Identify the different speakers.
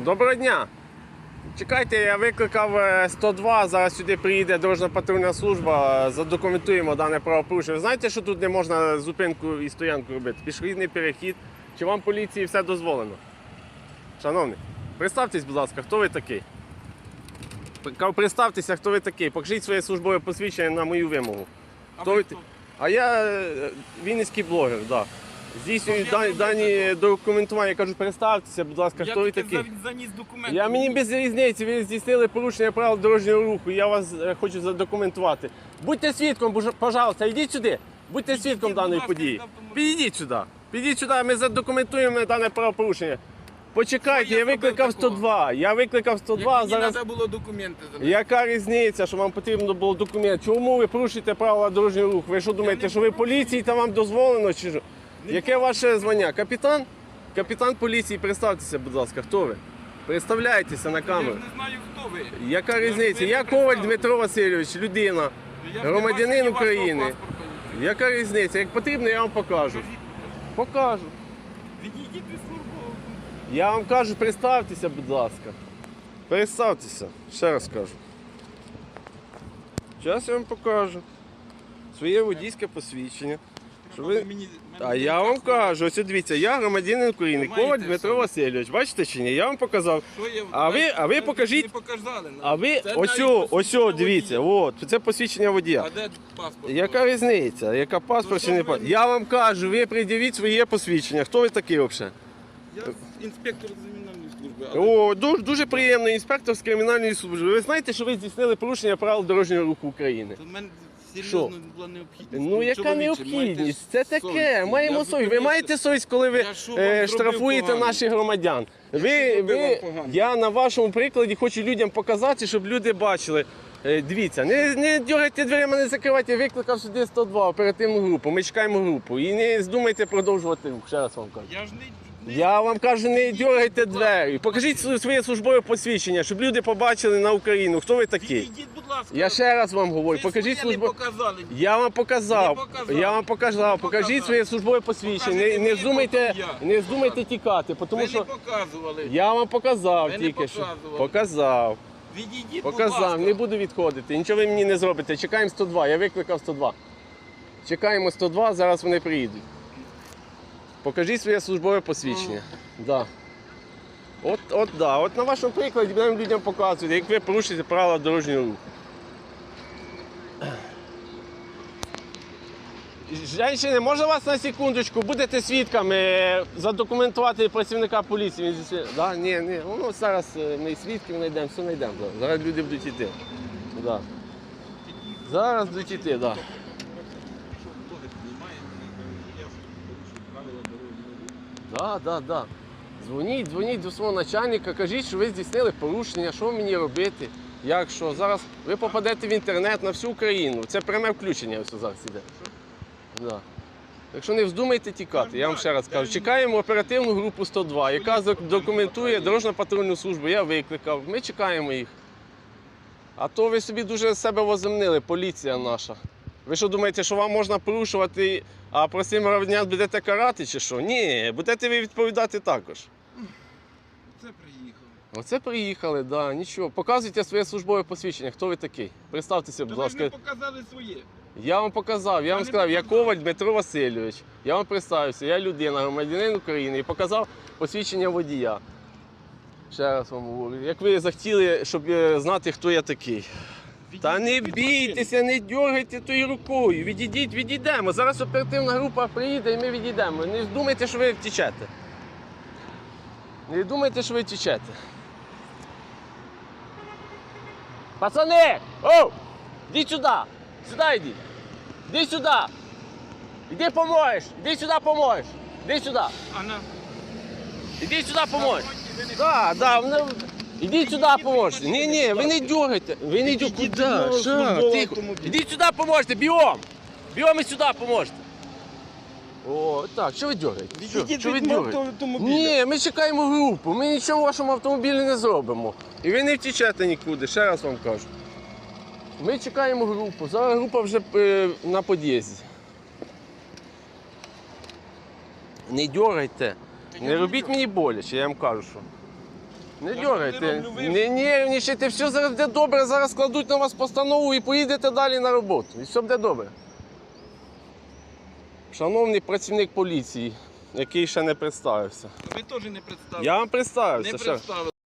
Speaker 1: Доброго дня. Чекайте, я викликав е, 102, зараз сюди приїде дорожна патрульна служба, задокументуємо дане правопорушення. Ви знаєте, що тут не можна зупинку і стоянку робити? Пішохідний перехід. Чи вам поліції все дозволено? Шановний, представтесь, будь ласка, хто ви такий? Представтеся, хто ви такий. Покажіть своє службове посвідчення на мою вимогу. Хто ви А я е, вінницький блогер, так. Да. Здійснюю
Speaker 2: Тож
Speaker 1: дані, дані документування. Я кажу, представтеся, будь ласка, хто ви
Speaker 2: за- заніс документи.
Speaker 1: Я мені без різниці, ви здійснили порушення правил дорожнього руху. Я вас е, хочу задокументувати. Будьте свідком, боже- пожалуйста, йдіть сюди. Будьте свідком
Speaker 2: будь
Speaker 1: даної
Speaker 2: ласка,
Speaker 1: події.
Speaker 2: з автомобіля.
Speaker 1: Підійдіть сюди. Підійдіть сюди, ми задокументуємо дане правопорушення. Почекайте,
Speaker 2: Що я
Speaker 1: я викликав
Speaker 2: зробив такого?
Speaker 1: 102. Я викликав 102,
Speaker 2: Як
Speaker 1: зараз.
Speaker 2: треба було документи.
Speaker 1: Яка різниця, що вам потрібно було документ? Чому ви порушуєте правила дорожнього руху? Ви що думаєте, що ви
Speaker 2: порушую.
Speaker 1: поліції та вам дозволено? Чи що? Яке ваше звання? Капітан? Капітан поліції, представтеся, будь ласка, хто ви? Представляйтеся на
Speaker 2: Я ж
Speaker 1: камеру.
Speaker 2: не знаю, хто ви.
Speaker 1: Яка різниця? Я. Коваль Дмитро Васильович, людина.
Speaker 2: Я ж не
Speaker 1: громадянин
Speaker 2: ні вашого
Speaker 1: України.
Speaker 2: паспорта.
Speaker 1: Яка різниця? Як потрібно, я вам покажу. Покажу.
Speaker 2: Відійдіть від службового.
Speaker 1: Я вам кажу, представтеся, будь ласка. Представтеся, ще раз кажу. Зараз я вам покажу. Своє водійське посвідчення. Ви...
Speaker 2: Мені-
Speaker 1: А я вам кажу, ось дивіться, я громадянин України, Коваль Дмитро. Васильович. Бачите чи ні? Я вам показав. А ви- а ви покажіть-. А ви ось, ось, дивіться, от, це посвідчення водія.
Speaker 2: А де паспорт?
Speaker 1: Яка різниця? Яка паспорт
Speaker 2: Ну,
Speaker 1: чи не паспорт? Я вам кажу, ви придивіть своє посвідчення. Хто ви такий взагалі?
Speaker 2: Я інспектор з кримінальної служби.
Speaker 1: О, дуже, дуже приємно, інспектор з кримінальної служби. Ви знаєте, що ви здійснили порушення правил дорожнього руху України? Що?
Speaker 2: серйозно була необхідність.
Speaker 1: Ну, яка
Speaker 2: Чоловіче,
Speaker 1: необхідність?
Speaker 2: маєте
Speaker 1: Це
Speaker 2: совість.
Speaker 1: таке. Маємо
Speaker 2: Я
Speaker 1: совість. Ви маєте совість, коли ви
Speaker 2: Я що вам
Speaker 1: е,
Speaker 2: зробив
Speaker 1: штрафуєте
Speaker 2: погано?
Speaker 1: наших громадян. Ви,
Speaker 2: зробив
Speaker 1: ви, я на вашому прикладі хочу людям показати, щоб люди бачили. Е, Дивіться, не, не дергайте дверима, не закривайте, я викликав сюди 102 оперативну групу. Ми чекаємо групу. І не здумайте продовжувати рух. Ще раз вам кажу.
Speaker 2: Я ж не... не-
Speaker 1: Я вам кажу, не дергайте двері. Покажіть своє- службове посвідчення, щоб люди побачили на Україну, хто ви такий.
Speaker 2: Відійдіть, ласка.
Speaker 1: Я ще раз вам говорю, покажіть
Speaker 2: показали.
Speaker 1: Я вам показав. Я вам показав. Покажіть своє службове посвідчення. Не,
Speaker 2: Покажіть
Speaker 1: не вздумайте тікати, тому
Speaker 2: Ви
Speaker 1: що
Speaker 2: показували.
Speaker 1: я вам показав
Speaker 2: Ви не
Speaker 1: тільки що.
Speaker 2: показували.
Speaker 1: Показав.
Speaker 2: Відійдіть, будь
Speaker 1: Показав.
Speaker 2: ласка.
Speaker 1: Не буду відходити. Нічого ви мені не зробите. Чекаємо 102. Я викликав 102. Чекаємо 102, зараз вони приїдуть. Покажіть своє службове посвідчення. Да. От, от, да. от на вашому прикладі будемо людям показувати, як ви порушуєте правила дорожнього руху. Женщини, може вас на секундочку, будете свідками е, задокументувати працівника поліції. Він зі... да? Ні, ні. Ну, зараз е, ми і свідків знайдемо, все знайдемо. да. Зараз люди будуть йти. Да. Зараз будуть йти, так. Да. Да, да, да. Дзвоніть, дзвоніть до свого начальника, кажіть, що ви здійснили порушення, що мені робити. Як що? Зараз ви попадете в інтернет на всю Україну. Це пряме включення ось зараз іде. Да. Так що не вздумайте тікати, я вам ще раз кажу. Чекаємо оперативну групу 102, яка документує дорожньо патрульну службу. Я викликав. Ми чекаємо їх. А то ви собі дуже себе воземнили, поліція наша. Ви що думаєте, що вам можна порушувати, а простим громадян будете карати чи що? Ні, будете ви відповідати також.
Speaker 2: Це приїхав.
Speaker 1: Оце приїхали, да, нічого. Показуйте своє службове посвідчення. Хто ви такий? Представтеся, будь
Speaker 2: То ви
Speaker 1: ласка.
Speaker 2: показали своє.
Speaker 1: Я вам показав, я вам сказав, я. Коваль Дмитро Васильович. Я вам представився, я людина, громадянин України і показав посвідчення водія. Ще раз вам говорю. Як ви захотіли, щоб е, знати, хто я такий. Та не бійтеся, не дергайте тою рукою. Відійдіть, відійдемо. Зараз оперативна група приїде і ми відійдемо. Не думайте, що ви втічете. Не думайте, що ви втічете. Пацани! Оу! Іди сюди! Сюди йди! Іди сюди! Іди поможеш! Іди сюди поможеш! Іди сюди!
Speaker 2: А на...
Speaker 1: Іди сюди поможеш!
Speaker 2: Ви не-
Speaker 1: Так, так, сюди поможете. Ні, ні, ви не дергайте. Ви не.
Speaker 2: Ідіть
Speaker 1: Куди? Що? Тихо. Ідіть сюди поможете, бігом! Бігом і сюди поможете. О, так, що ви дергаєте? Що,
Speaker 2: Відійдіть
Speaker 1: що ви
Speaker 2: від мого
Speaker 1: дергаєте?
Speaker 2: автомобіля.
Speaker 1: Ні, ми чекаємо групу, ми нічого в вашому автомобілі не зробимо. І ви не втічете нікуди, ще раз вам кажу. Ми чекаємо групу. Зараз група вже е, на під'їзді. Не дергайте.
Speaker 2: Я
Speaker 1: Не
Speaker 2: не
Speaker 1: робіть мені боляче, я вам кажу, що. Не дергайте,
Speaker 2: не роблю
Speaker 1: не нервничайте, все зараз буде добре, зараз кладуть на вас постанову і поїдете далі на роботу. І все буде добре. Шановний працівник поліції, який ще не представився.
Speaker 2: Ви теж не представили.
Speaker 1: Я вам представився.
Speaker 2: не представили.